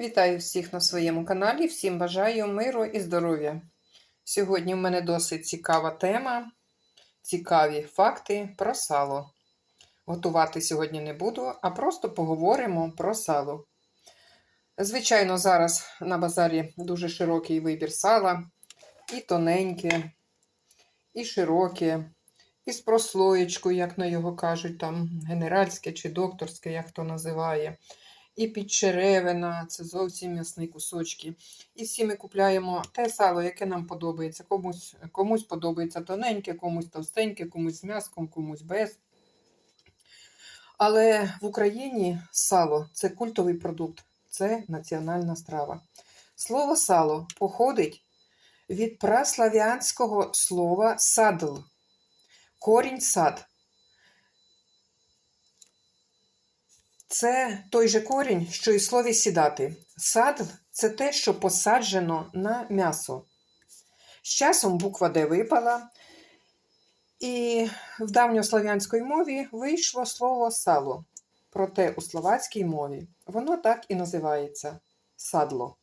Вітаю всіх на своєму каналі. Всім бажаю миру і здоров'я. Сьогодні в мене досить цікава тема, цікаві факти про сало. Готувати сьогодні не буду, а просто поговоримо про сало. Звичайно, зараз на базарі дуже широкий вибір сала, і тоненьке, і широке, і з прослоєчкою, як на його кажуть, там генеральське чи докторське, як хто називає і підчеревина, це зовсім м'ясні кусочки. І всі ми купляємо те сало, яке нам подобається. Комусь комусь подобається тоненьке, комусь товстеньке, комусь з м'яском, комусь без. Але в Україні сало це культовий продукт, це національна страва. Слово сало походить від праслав'янського слова садл, корінь сад. Це той же корінь, що і слові сідати. Садл це те, що посаджено на м'ясо. З часом буква Д випала, і в давньослов'янській мові вийшло слово сало. Проте у словацькій мові воно так і називається садло.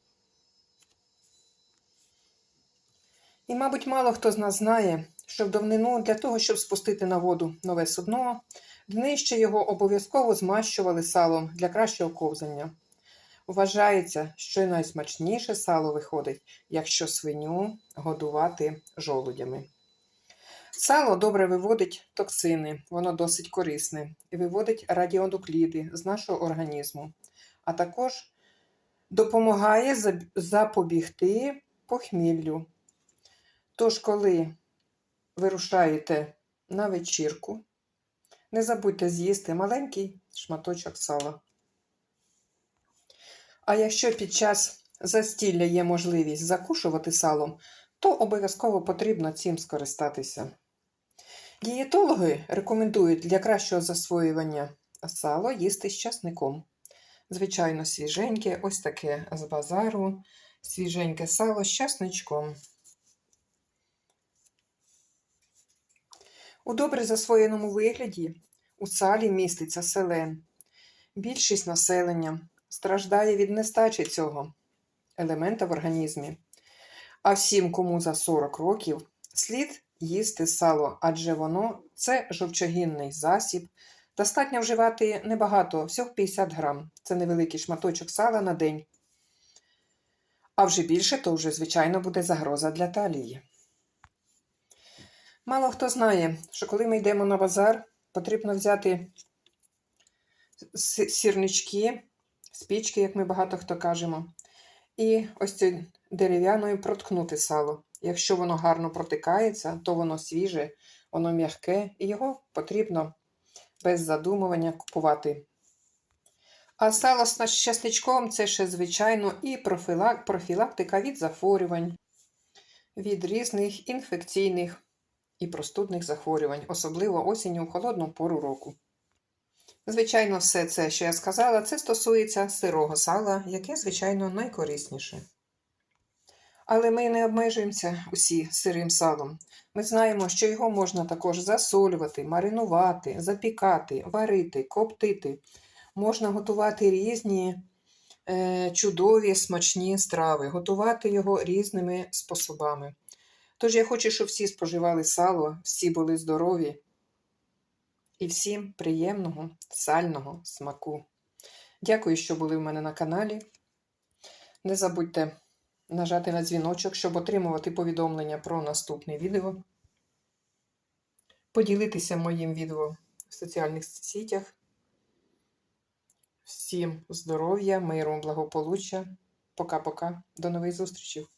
І, мабуть, мало хто з нас знає, що в давнину для того, щоб спустити на воду нове судно, Днище його обов'язково змащували салом для кращого ковзання. Вважається, що найсмачніше сало виходить, якщо свиню годувати жолудями. Сало добре виводить токсини, воно досить корисне і виводить радіонукліди з нашого організму, а також допомагає запобігти похміллю. Тож, коли вирушаєте на вечірку, не забудьте з'їсти маленький шматочок сала. А якщо під час застілля є можливість закушувати салом, то обов'язково потрібно цим скористатися. Дієтологи рекомендують для кращого засвоювання сало їсти з часником. Звичайно, свіженьке, ось таке з базару, свіженьке сало з часничком. У добре засвоєному вигляді у салі міститься селен. Більшість населення страждає від нестачі цього елемента в організмі. А всім, кому за 40 років, слід їсти сало, адже воно це жовчогінний засіб. Достатньо вживати небагато, всього 50 грам. Це невеликий шматочок сала на день. А вже більше, то вже, звичайно, буде загроза для талії. Мало хто знає, що коли ми йдемо на базар, потрібно взяти сірнички, спічки, як ми багато хто кажемо, і ось цією дерев'яною проткнути сало. Якщо воно гарно протикається, то воно свіже, воно м'яке, і його потрібно без задумування купувати. А сало з часничком це ще, звичайно, і профілактика від захворювань, від різних інфекційних і простудних захворювань, особливо осінню у холодну пору року. Звичайно, все це, що я сказала, це стосується сирого сала, яке, звичайно, найкорисніше. Але ми не обмежуємося усі сирим салом. Ми знаємо, що його можна також засолювати, маринувати, запікати, варити, коптити. Можна готувати різні е, чудові смачні страви, готувати його різними способами. Тож я хочу, щоб всі споживали сало, всі були здорові і всім приємного сального смаку. Дякую, що були в мене на каналі. Не забудьте нажати на дзвіночок, щоб отримувати повідомлення про наступне відео. Поділитися моїм відео в соціальних сітях. Всім здоров'я, миру, благополуччя. Пока-пока. До нових зустрічей!